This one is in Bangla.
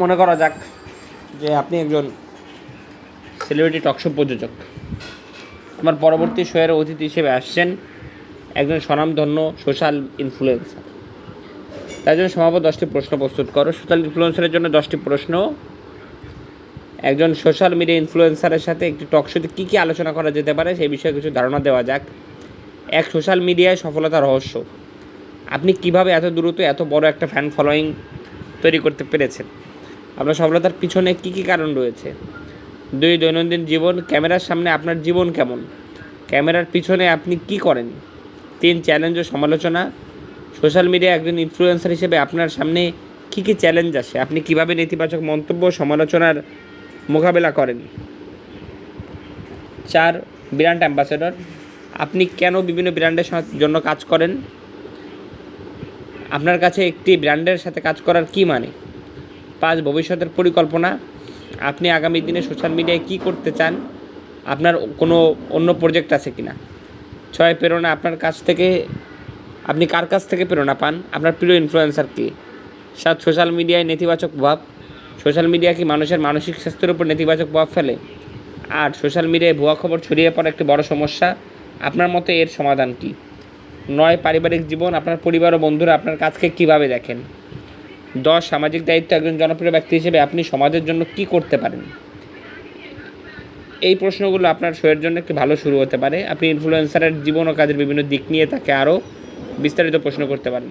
মনে করা যাক যে আপনি একজন সেলিব্রিটি টকশো প্রযোজক। আমার পরবর্তী শোয়ের অতিথি হিসেবে আসছেন একজন স্বনামধন্য সোশ্যাল ইনফ্লুয়েন্সার তার জন্য সম্ভবত দশটি প্রশ্ন প্রস্তুত করো। সোশ্যাল ইনফ্লুয়েন্সারের জন্য দশটি প্রশ্ন। একজন সোশ্যাল মিডিয়া ইনফ্লুয়েন্সারের সাথে একটি টকশোতে কী কী আলোচনা করা যেতে পারে সেই বিষয়ে কিছু ধারণা দেওয়া যাক। এক সোশ্যাল মিডিয়ায় সফলতার রহস্য। আপনি কীভাবে এত দ্রুত এত বড় একটা ফ্যান ফলোয়িং তৈরি করতে পেরেছেন। আপনার সফলতার পিছনে কী কী কারণ রয়েছে? দুই দৈনন্দিন জীবন, ক্যামেরার সামনে আপনার জীবন কেমন? ক্যামেরার পিছনে আপনি কি করেন? তিন, চ্যালেঞ্জ ও সমালোচনা। সোশ্যাল মিডিয়া একজন ইনফ্লুয়েন্সার হিসেবে আপনার সামনে কী কী চ্যালেঞ্জ আসে? আপনি কীভাবে নেতিবাচক মন্তব্য সমালোচনার মোকাবেলা করেন? চার, ব্র্যান্ড অ্যাম্বাসেডর। আপনি কেন বিভিন্ন ব্র্যান্ডের জন্য কাজ করেন? আপনার কাছে একটি ব্র্যান্ডের সাথে কাজ করার কি মানে? পাঁচ, ভবিষ্যতের পরিকল্পনা। আপনি আগামী দিনে সোশ্যাল মিডিয়ায় কী করতে চান? আপনার কোনো অন্য প্রজেক্ট আছে কিনা ছয়, প্রেরণা আপনার কাছ থেকে, আপনি কার কাছ থেকে প্রেরণা পান? আপনার প্রিয় ইনফ্লুয়েন্সার কি? সাত সোশ্যাল মিডিয়ায় নেতিবাচক প্রভাব। সোশ্যাল মিডিয়া কি মানুষের মানসিক স্বাস্থ্যের উপর নেতিবাচক প্রভাব ফেলে? আর সোশ্যাল মিডিয়ায় ভুয়া খবর ছড়িয়ে পড়া একটি বড় সমস্যা। আপনার মতে এর সমাধান কী? নয় পারিবারিক জীবন, আপনার পরিবার ও বন্ধুরা আপনার কাজকে কীভাবে দেখেন? দশ, সামাজিক দায়িত্ব একজন জনপ্রিয় ব্যক্তি হিসেবে আপনি সমাজের জন্য কি করতে পারেন? এই প্রশ্নগুলো আপনার শোয়ের জন্য একটি ভালো শুরু হতে পারে। আপনি ইনফ্লুয়েন্সারের জীবন ও কাজের বিভিন্ন দিক নিয়ে তাকে আরও বিস্তারিত প্রশ্ন করতে পারেন।